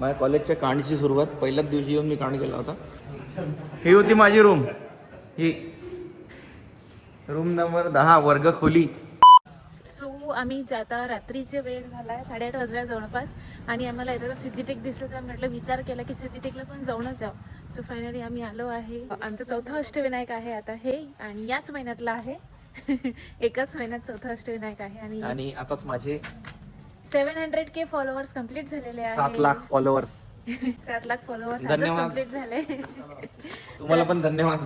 माझ्या कॉलेजच्या कांडची सुरुवात पहिल्याच दिवशी येऊन मी कांड केला होता. ही होती माझी रूम ही. रूम नंबर दहा वर्ग खोली. सो आम्ही आता रात्रीचे वेळ झालाय साडेआठ वाजल्या जवळपास आणि आम्हाला येताना सिद्धीटेक दिसलं तर म्हटलं विचार केला की सिद्धीटेकला पण जाऊनच जाऊ. सो फायनली आम्ही आलो आहे. आमचं चौथा अष्टविनायक आहे आता हे आणि याच महिन्यातला आहे. एकाच महिन्यात चौथा अष्टविनायक आहे आणि आणि आताच माझे seven hundred K followers complete झालेले आहे सात लाख फॉलोअर्स सात लाख फॉलोअर्स धन्यवाद. कंप्लीट झाले. तुम्हाला पण धन्यवाद.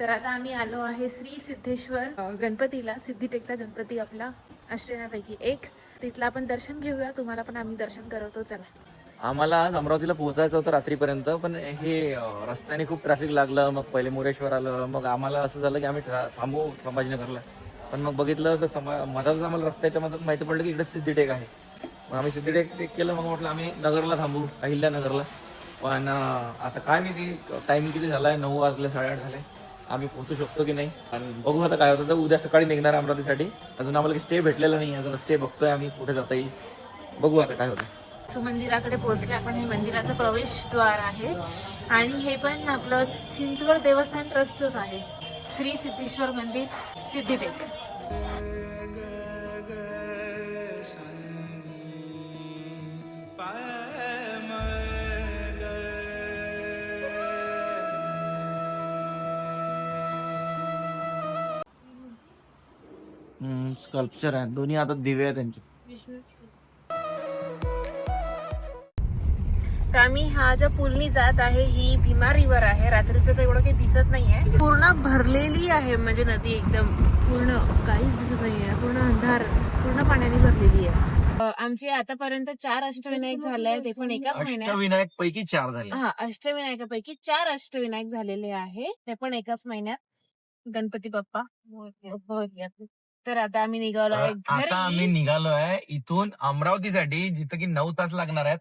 तर आता आम्ही आलो आहे श्री सिद्धेश्वर अ, गणपतीला. सिद्धीटेकचा गणपती आपला अष्टविनापैकी एक. तिथला आपण दर्शन घेऊया. तुम्हाला पण आम्ही दर्शन करवतो. चला. आम्हाला आज अमरावतीला पोहोचायचं होतं रात्रीपर्यंत पण हे अं, रस्त्याने खूप ट्रॅफिक लागलं. मग पहिले मुरेश्वर आलं. मग आम्हाला असं झालं की आम्ही ठा- थांबू संभाजीनगरला. पण मग बघितलं तर समा मधातच आम्हाला रस्त्याच्या मधात माहिती पडलं की इकडे सिद्धीटेक आहे. मग आम्ही सिद्धीटेक टेक केलं मग म्हटलं आम्ही नगरला थांबू अहिल्यानगरला पण आता काय माहिती टाईम किती झाला आहे नऊ वाजले साडेआठ झाले. आम्ही पोहोचू शकतो की नाही? आणि बघू आता काय होतं. तर उद्या सकाळी निघणार अमरावतीसाठी. अजून आम्हाला स्टे भेटलेला नाही आहे. स्टे बघतोय आम्ही कुठे जाता येईल. बघू आता काय होतं. मंदिराकडे पोहोचले. आपण हे मंदिराचं प्रवेशद्वार आहे. आणि हे पण आपलं चिंचवड देवस्थान ट्रस्टच आहे. श्री सिद्धेश्वर मंदिर सिद्धीटेक स्कल्पचर आहे. दोन्ही आता दिवे आहे त्यांचे. तर आम्ही हा ज्या पुलनी जात आहे ही भीमा रिव्हर आहे. रात्रीचं तर एवढं काही दिसत नाहीये. पूर्ण भरलेली आहे म्हणजे नदी एकदम. पूर्ण काहीच दिसत नाहीये. पूर्ण अंधार पूर्ण पाण्याने भरलेली आहे. आमचे आतापर्यंत चार अष्टविनायक झाले आहेत ते पण एकाच महिन्यात. अष्टविनायक पैकी चार झाले. हा अष्टविनायकापैकी चार अष्टविनायक झालेले आहे. ते पण एकाच महिन्यात. गणपती बाप्पा. तर आता आम्ही निघालो आहे आता आम्ही घरी. निघालो आहे इथून अमरावतीसाठी जिथं की नऊ तास लागणार आहेत.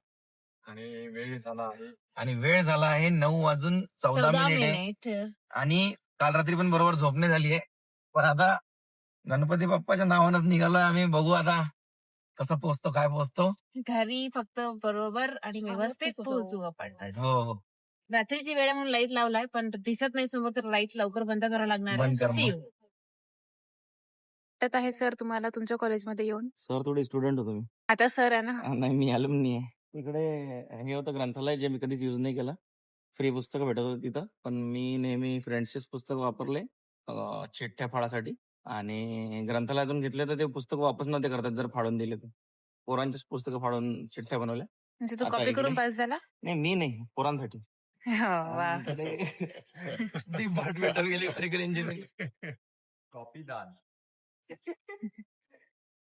आणि वेळ झाला आहे. आणि वेळ झाला आहे नऊ वाजून चौदा चौदा मिनिट. आणि काल रात्री पण बरोबर झोपणे झाली आहे. पण आता गणपती बाप्पाच्या नावानच निघालोय आम्ही. बघू आता कसं पोहोचतो काय पोहोचतो. घरी फक्त बरोबर आणि व्यवस्थित पोहोचू आपण. हो हो. रात्रीची वेळ आहे म्हणून लाइट लावलाय पण दिसत नाही समोर तर लाइट लवकर बंद करावं लागणार बंद कर आहे मग. वाटत आहे सर तुम्हाला तुमच्या कॉलेजमध्ये येऊन. सर थोडे स्टुडंट होतो मी. आता सर आहे ना? नाही मी आलो नाही आहे. इकडे हे होतं ग्रंथालय जे मी कधीच युज नाही केलं. फ्री पुस्तकं भेटत होती तिथं. पण मी नेहमी फ्रेंड्सचेच पुस्तक वापरले अं, चिठ्ठ्या फाळासाठी आणि ग्रंथालयातून घेतले तर ते पुस्तक वापस नव्हते करतात जर फाडून दिले तर. पोरांचेच पुस्तकं फाडून चिठ्ठ्या बनवल्या. म्हणजे तू आता कॉपी करून इकडे- पास झाला? नाही मी नाही पोरांसाठी. हो, वा. Department of electrical engineering copy दान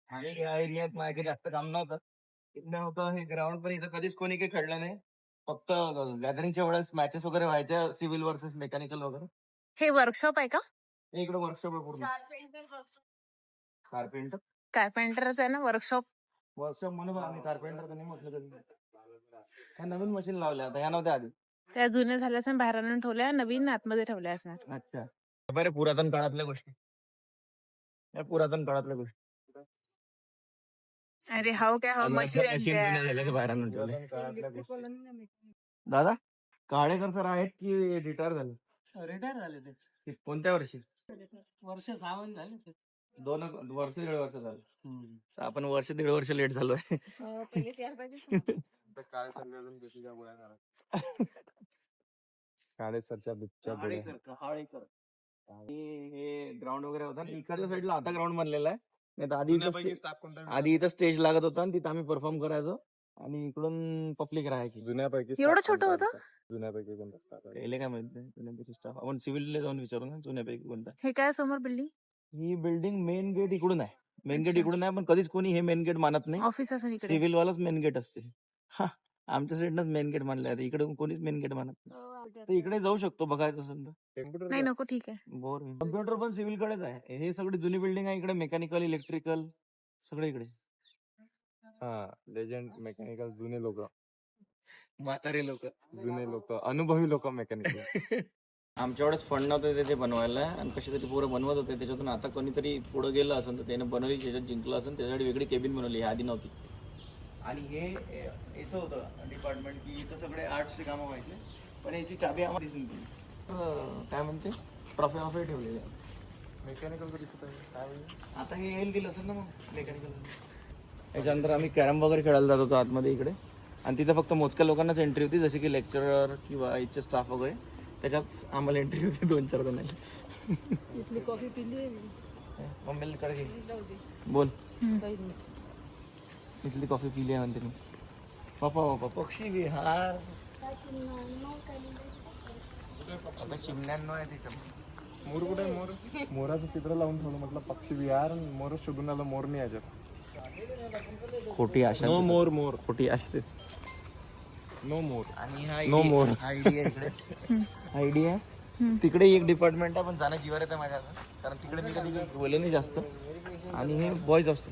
आणि या एरियात माझ्याकडे जास्त काम नव्हतं. इथलं होतं हे ग्राउंड पण इथं कधीच कोणी काही खेळलं नाही। फक्त गॅदरिंगच्या वेळेस मॅचेस वगैरे व्हायच्या सिव्हिल वर्सेस मेकॅनिकल वगैरे. हे वर्कशॉप आहे का? हे इकडे वर्कशॉप आहे पूर्ण. कार्पेंटर कार्पेंटरच आहे ना वर्कशॉप वर्कशॉप म्हणून आम्ही कार्पेंटर तर नाही म्हटलं कधी ह्या नवीन मशीन लावल्या आता ह्या नव्हत्या आधी. त्या जुन्या झाल्या असं बाहेर आणून ठेवल्या नवीन आतमध्ये ठेवल्या असणार. अच्छा. बरे पुरातन काळातल्या गोष्टी. या पुरातन काळातल्या गोष्टी. अरे हाव काय हाव मशीन मशीन झाल्या ते बाहेर आणून ठेवल्या दादा काळेकर सर आहेत की रिटायर झाले? रिटायर झाले ते. कोणत्या वर्षी? वर्ष सहा महिने झाले ते. दोन वर्ष दीड वर्ष झालं. तर आपण वर्ष दीड वर्ष लेट झालोय. बेसीच्या गोळ्या करा काळे सरच्या बिबच्या आणि हे ग्राउंड वगैरे होता इकडच्या साईडला आता ग्राउंड बनलेला आहे. नाही तर आधी इथं जुन्यापैकी कोणता आधी इथं स्टेज लागत होता आणि तिथं आम्ही परफॉर्म करायचो आणि इकडून पब्लिक राहायची. जुन्यापैकी एवढं छोटं कोणता होतं? होता? जुन्यापैकी कोणता आहे? पहिले काय माहिती जुन्यापैकी स्टाफ आपण सिव्हिलला जाऊन विचारू ना जुन्यापैकी कोणता? हे काय समोर बिल्डिंग ही बिल्डिंग मेन गेट इकडून आहे. मेन गेट अच्छा. इकडून आहे पण कधीच कोणी हे मेन गेट मानत नाही. ऑफिस असं इकडे. सिव्हिल वालाच मेन गेट असते. हा, आमच्या साईडनंच मेन गेट मानले आहे इकडे कोणीच मेन गेट मानत नाही. तर इकडे जाऊ शकतो बघायचं असेल तर. नाही. नको ठीक आहे. बोर कम्प्युटर पण सिव्हिल कडेच आहे. हे सगळी जुनी बिल्डिंग आहे इकडे. मेकॅनिकल इलेक्ट्रिकल सगळे इकडे. हा लेजंड मेकॅनिकल जुने लोक. म्हातारे लोक. जुने लोक. अनुभवी लोक मेकॅनिकल आमच्याकडेच फंड नव्हते ते- ते बनवायला. आणि कशी तरी पोरं बनवत होते. त्याच्यातून आता कोणीतरी पुढे गेलं असेल तर त्याने बनवली. त्याच्यात जिंकलं असेल. त्याच्यासाठी वेगळी केबिन बनवली. ही आधी नव्हती. आणि हे याचं होतं डिपार्टमेंट की इथं सगळे आर्ट्सचे कामं व्हायचे. पण याची चाबी आम्हाला दिसून तर, काय म्हणते? ट्रॉफी ऑफी ठेवलेली आहे. मेकॅनिकल दिसत आहे. काय म्हणजे? आता हे येईल दिलं असेल ना मग मेकॅनिकल याच्यानंतर आम्ही कॅरम वगैरे खेळायला जात होतो आतमध्ये इकडे. आणि तिथं फक्त मोजक्या लोकांनाच एंट्री होती जसे की लेक्चरर किंवा इथचे स्टाफ वगैरे. त्याच्यात आम्हाला एंट्री होती दोन चार इथली कॉफी पिली मम्मीला कडे घे बोल. इथली कॉफी पिली आहे म्हणते मी. पप्पा पप्पा पक्षी विहार. आता चिमण्यांनो आहे तिथं. मोर कुठे मोर? मोराचं चित्र लावून ठेवलं म्हटलं पक्षी विहार आणि मोर शोधून आलं मोर नाही याच्यात. खोटी आशा. नो मोर मोर खोटी असतेच नो मोर आणि हा No more. आयडिया इकडे. आयडिया तिकडे एक डिपार्टमेंट आहे पण जाणं जीवार येतं माझ्या आता. कारण तिकडे मी कधी बोलले नाही जास्त. आणि हे बॉईज असतो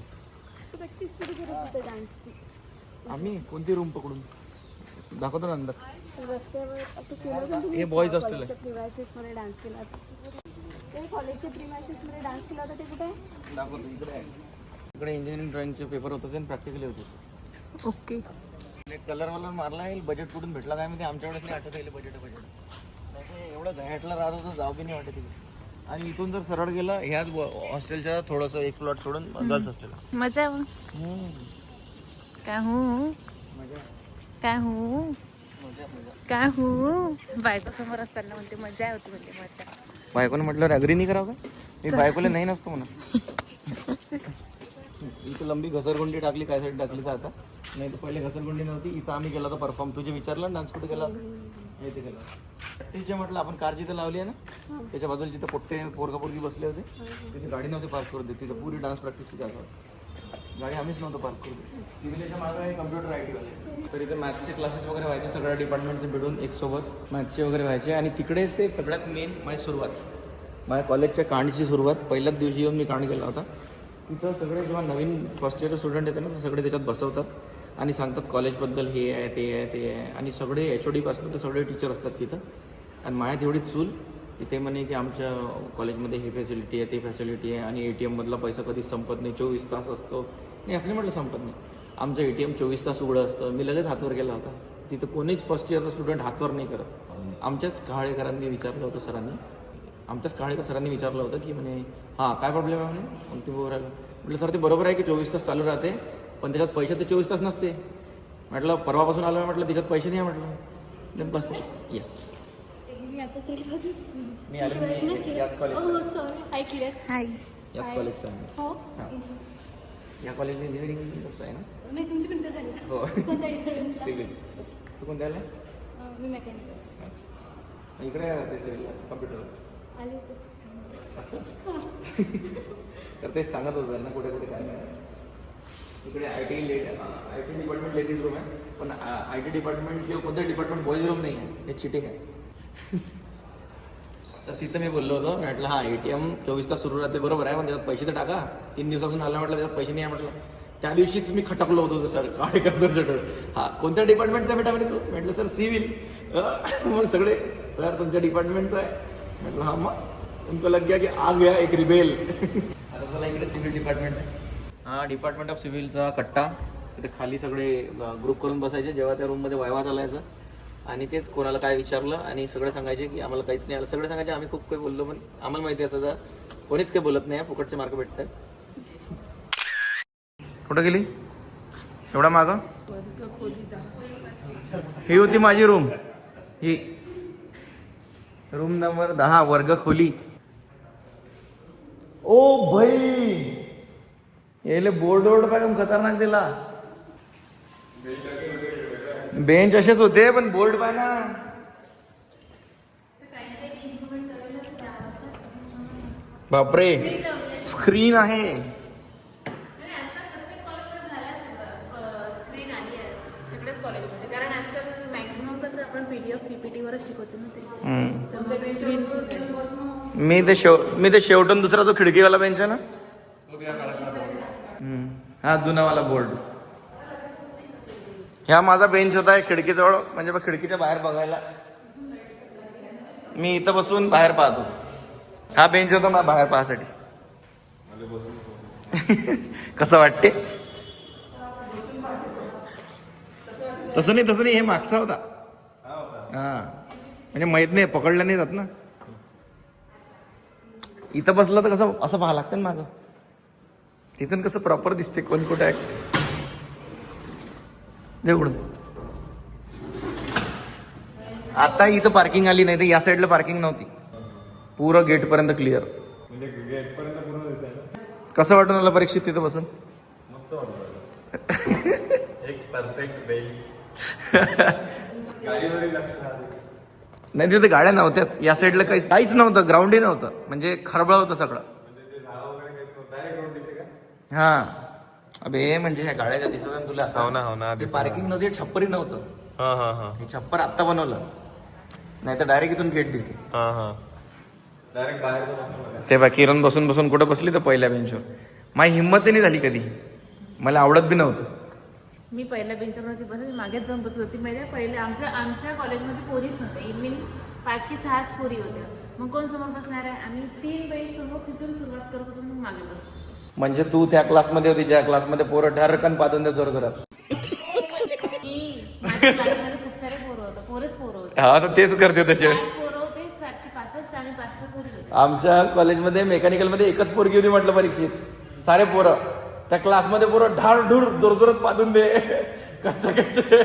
आम्ही कोणती रूम पकडून दाखवतो ना अंदर रस्त्यावर असं केलं पण तुम्ही हे कॉलेजच्या प्रिमायसेस मध्ये डान्स केला ते कॉलेजच्या प्रिमायसेस मध्ये डान्स केला होता ते कुठे? आहे? दाखवतो इकडे आहे. इकडे इंजिनिअरिंग ड्रॉइंगचे पेपर होते आणि प्रॅक्टिकली होते. ओके कलर वलर मारला येईल बजेट कुठून भेटला काय माहिती? आमच्याकडे आठवत येईल बजेट बजेट नाही ते एवढं घाटला राहत होतं जाऊ बी नाही वाटत तिकडे आणि इथून जर सरळ गेलं ह्याच हॉस्टेलच्या थोडंसं एक प्लॉट सोडून गर्ल्स हॉस्टेल मजा काय हूँ? काय हूँ? काय हूँ? बायको समोर असताना म्हणते मजा होती म्हणते मजा. बायकोने म्हटल्यावर अग्री नाही करावं का? मी बायकोला नाही नसतो म्हणा इथं लंबी घसरगुंडी टाकली काय साठी टाकली तर आता? नाही तर पहिले घसरगुंडी नव्हती. इथं आम्ही गेला तर परफॉर्म तुझे विचारलं डान्स कुठे गेला? हे ते गेला प्रॅक्टिसचे म्हटलं आपण कार जिथं लावली आहे ना त्याच्या बाजूला जिथं पोट्टे पोरगा पोरगी बसले होते तिथे गाडी नव्हती पार्क करू दे तिथं पुरी डान्स प्रॅक्टिस जागा गाडी आम्हीच नव्हतो पार्क करू दे सिव्हिलच्या मागं हे कम्प्युटर आय टीवाले तर इथे मॅथ्सचे क्लासेस वगैरे व्हायचे सगळ्या डिपार्टमेंटचे भेटून एक सोबत मॅथ्सचे वगैरे व्हायचे. आणि तिकडे ते सगळ्यात मेन माझी सुरुवात. माझ्या कॉलेजच्या कांडची सुरुवात. पहिल्याच दिवशी येऊन मी कांड केला होता. तिथं सगळे जेव्हा नवीन फर्स्ट इयर स्टुडंट येते ना सगळे त्याच्यात बसवतात. आणि सांगतात कॉलेजबद्दल हे आहे ते आहे ते आहे. आणि सगळे एच ओ डीपासून तर सगळे टीचर असतात तिथं. आणि माझ्यात एवढी चूल. इथे म्हणे की आमच्या कॉलेजमध्ये हे फॅसिलिटी आहे ते फॅसिलिटी आहे. आणि ए टी एममधला पैसा कधीच संपत नाही. चोवीस तास असतो. नाही असं नाही म्हटलं संपत नाही. आमचं ए टी एम चोवीस तास उघडं असतं. मी लगेच हातवर गेला होता. तिथं कोणीच फर्स्ट इयरचा स्टुडंट हातवर नाही करत. आमच्याच काळेकरांनी विचारलं होतं सरांनी. आमच्याच काळेकर सरांनी विचारलं होतं की म्हणे हां काय प्रॉब्लेम आहे म्हणे? मग ते बोलायला म्हटलं सर ते बरोबर आहे की चोवीस तास चालू राहते? पण त्याच्यात पैसे तर चोवीस तास नसते. म्हटलं परवापासून आलो म्हटलं त्याच्यात पैसे नाही म्हटलं. बस येस मी आलो मी याच कॉलेज हो सॉरी हाय क्लिअर हाय याच कॉलेजचा आहे हो? हां. या कॉलेजला इंजिनिअरिंग आहे ना? तुमची झाली हो. कोणत्या डिपार्टमेंटला सिव्हिल तू कोणत्या आला मी मेकॅनिकल इकडे ते सिव्हिल कम्प्युटर असं? तर तेच सांगत होतं ना कुठे कुठे काय काय इकडे I T late I T department ladies room आहे पण आय टी डिपार्टमेंट किंवा कोणतं डिपार्टमेंट बॉईज रूम नाही आहे. हे चिटिंग आहे. तर तिथं मी बोललो होतो मी म्हटलं हां ए टी एम चोवीस तास सुरू राहते बरोबर आहे पण त्याच्यात पैसे तर टाका. तीन दिवसापासून आला म्हटलं त्याच्यात पैसे नाही आहे म्हटलं. त्या दिवशीच मी खटकलो होतो सर काय कसर चटळ हा कोणत्या डिपार्टमेंटचा बेटा म्हणे तू? म्हटलं सर सिव्हिल. मग सगळे सर तुमच्या डिपार्टमेंटचं आहे. म्हटलं हा मग तुमको लग गया की आ गया एक रिबेल आता चला इकडे सिव्हिल डिपार्टमेंट आहे. हा डिपार्टमेंट ऑफ सिव्हिलचा कट्टा. तिथे खाली सगळे ग्रुप करून बसायचे. जेव्हा त्या रूममध्ये वयवा चालायचं आणि तेच कोणाला काय विचारलं आणि सगळे सांगायचे की आम्हाला काहीच नाही आलं. सगळे सांगायचे आम्ही खूप काही बोललो पण आम्हाला माहिती असं तर कोणीच काही बोलत नाही फुकटचे मार्क भेटतात. कुठं गेली? एवढा माग? ही होती माझी रूम ही. रूम नंबर दहा वर्ग खोली ओ भाई! येले बोर्ड बोर्ड पाय खतरनाक दिला. बेंच असेच होते पण बोर्ड पाय ना. बापरे स्क्रीन आहे. मी ते शेव मी ते शेवटून दुसरा जो खिडकीवाला बेंच आहे ना. हा जुनावाला बोर्ड ह्या माझा बेंच होता खिडकीजवळ म्हणजे खिडकीच्या बाहेर बघायला. मी इथं बसून बाहेर पाहत. होतो हा बेंच होता मला बाहेर पाहासाठी. कसं वाटते? तसं नाही तसं नाही हे मागचा होता. हा. म्हणजे माहीत नाही पकडलं नाही जात ना. इथं बसलं तर कसं असं पाहा लागतं ना मागं तिथून कसं प्रॉपर दिसते कोण कुठं आहे? देवडून आता इथं पार्किंग आली नाही तर या साईडला पार्किंग नव्हती. पुरं गेट पर्यंत क्लिअर म्हणजे कसं वाटून आलं परीक्षित तिथं बसून? नाही तिथे गाड्या नव्हत्याच. या साईडला काहीच काहीच नव्हतं. ग्राउंडही नव्हतं. म्हणजे खरबळ होतं सगळं म्हणजे ते झाड वगैरे काहीच नव्हतं डायरेक्ट रोड दिसे का हा. अबे म्हणजे ह्या गाड्या ज्या दिसत आहे तुला हो ना हो ना ते पार्किंग नव्हती छप्परही नव्हतं. हा हा हा. हे छप्पर आत्ता बनवलं. नाही तर डायरेक्ट इथून गेट दिसे हा हा. डायरेक्ट बाहेर ते बा किरण बसून बसून कुठं बसली तर पहिल्या बेंचवर माझी हिंमतही नाही झाली कधी. मला आवडत बी नव्हतं. मी पहिल्या बेंचवरती बसून मी मागेच जाऊन बसत होती. माहिती आहे पहिले आमच्या आमच्या कॉलेजमध्ये पोरीच नव्हत्या इनमिन पाच की सहाच पोरी होत्या. मग कोण समोर बसणार आहे? आम्ही तीन बेंच समोर तिथून सुरुवात करत होतो मग मागे बसतो म्हणजे तू त्या क्लासमध्ये होती ज्या क्लासमध्ये पोरं ढरकन पादून द्या जोर जोरात. की माझ्या क्लासमध्ये खूप सारे पोरं होतं पोरच पोरं होते हा तर तेच करते तसे. सात पोरं होते सातशे पासष्ट आणि पाच सहा पोरी होते आमच्या कॉलेजमध्ये मेकॅनिकलमध्ये एकच पोरगी होती म्हटलं परीक्षेत. सारे पोरं. त्या क्लासमध्ये पोरं ढार ढूर जोरजोरात पादून दे कसं कसं?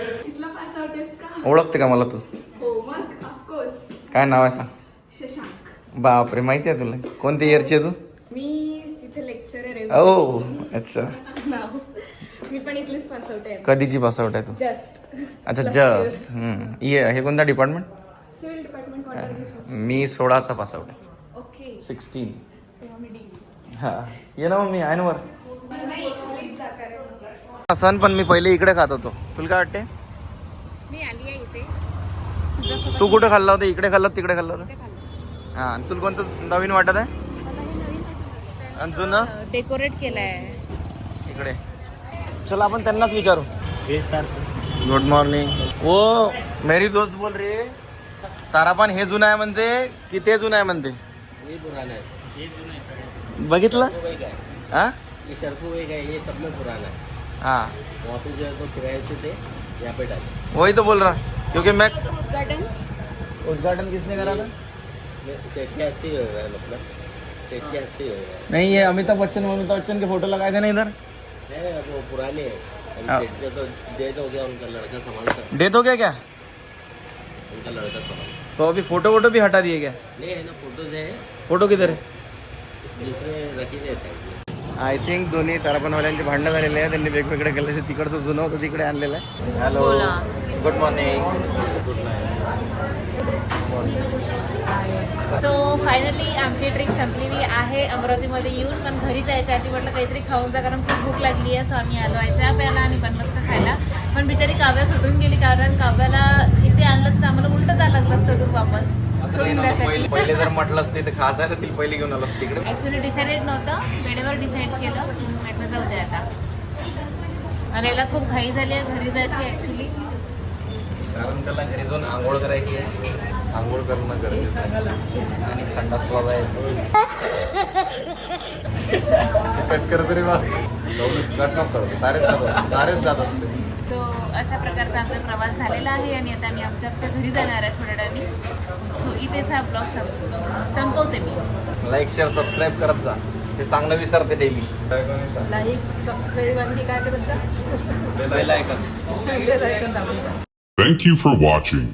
ओळखते का मला तू? हो काय नाव आहे सांग? शशांक. बापरे माहिती आहे तुला. कोणती इयरची आहे तू? ओ अच्छा आहे नाव मी पण इथलेच पास आउट आहे कधीची पासआउट आहे तू जस्ट अच्छा जस्ट ये हे कोणता department civil department water resource मी सोळाचा पासआउट आहे ओके सिक्स्टीन तेव्हा मी डिग्री हा. ये ना मग मी आहे ना वर नाही आहे सण पण मी पहिले इकडे खात होतो. तुला काय वाटते मी आली आहे इथे. तुझ्यासोबत तू कुठं खाल्ला होता? इकडे खाल्ला होता, तिकडे खाल्ला होता. हा तुला कोणतं नवीन वाटत आहे? आणि जुनं? डेकोरेट केलंय. इकडे. चल आपण त्यांनाच विचारू. गुड मॉर्निंग ओ मेरी दोस्त बोल रही है तारापान हे जुनं आहे म्हणते की ते जुनं आहे म्हणते? बघितलं हा है ये सब में पुराना है? हाँ वहाँ पे जो है. तो किराए से थे यहाँ पे डाले वही तो बोल रहा. क्योंकि मैं उद्घाटन? उद्घाटन किसने करा था? ही हो है मतलब सेट के अच्छे ही हो नहीं ये अमिताभ बच्चन अमिताभ बच्चन के फोटो लगाए थे ना इधर? है वो पुराने हैं। हाँ। के तो हो गया उनका लड़का संभालता डेथ हो गया क्या? उनका लड़का संभालता तो अभी फोटो वोटो भी हटा दिए क्या? नहीं है ना फोटोज है। फोटो किधर है? दूसरे रखी थे साइड में। आय थिंक दोन्ही तारापणवाल्यांचे भांडणं झालेले आहे त्यांनी वेगवेगळे केले तिकडचं जुनं होतं तिकडे आणलेलं आहे. हॅलो बोला. गुड मॉर्निंग सो फायनली आमची ट्रिप संपलेली आहे. अमरावतीमध्ये येऊन पण घरी जायच्या आधी म्हटलं काहीतरी खाऊन जा कारण खूप भूक लागली आहे सो आम्ही आलो आहे चहा प्यायला आणि बनमस्का खायला. पण बिचारी काव्या सुटून गेली कारण काव्याला इथे आणलं असतं आम्हाला उलटं जायला लागलं असतं अजून वापस. सोडून द्यायसाठी. पहिले जर म्हटलं असते तर खायचं तर पहिले घेऊन आलो तिकडे. ॲक्च्युली डिसाइडेड नव्हतं वेळेवर डिसाईड केलं. म्हटलं जाऊ दे आता. आणि याला खूप घाई झाली आहे घरी जायची ॲक्च्युली कारण त्याला घरी जाऊन आंघोळ करायची आहे. आंघोळ करणं गरजेचं आहे. आणि संडासला जायचं कट करत रे बा कट नको करतो सारेच जात सारेच जात असते. तो अशा प्रकारचा आमचा प्रवास झालेला आहे आणि आता आम्ही आमच्या आमच्या घरी जाणार आहे थोड्या वेळाने सो इथेच हा ब्लॉग संप संपवते मी. लाईक शेअर सबस्क्राईब करत जा. ते सांगणं विसरते डेली लाईक सबस्क्राईब आणि काय करत जा? Bell icon Thank you for watching.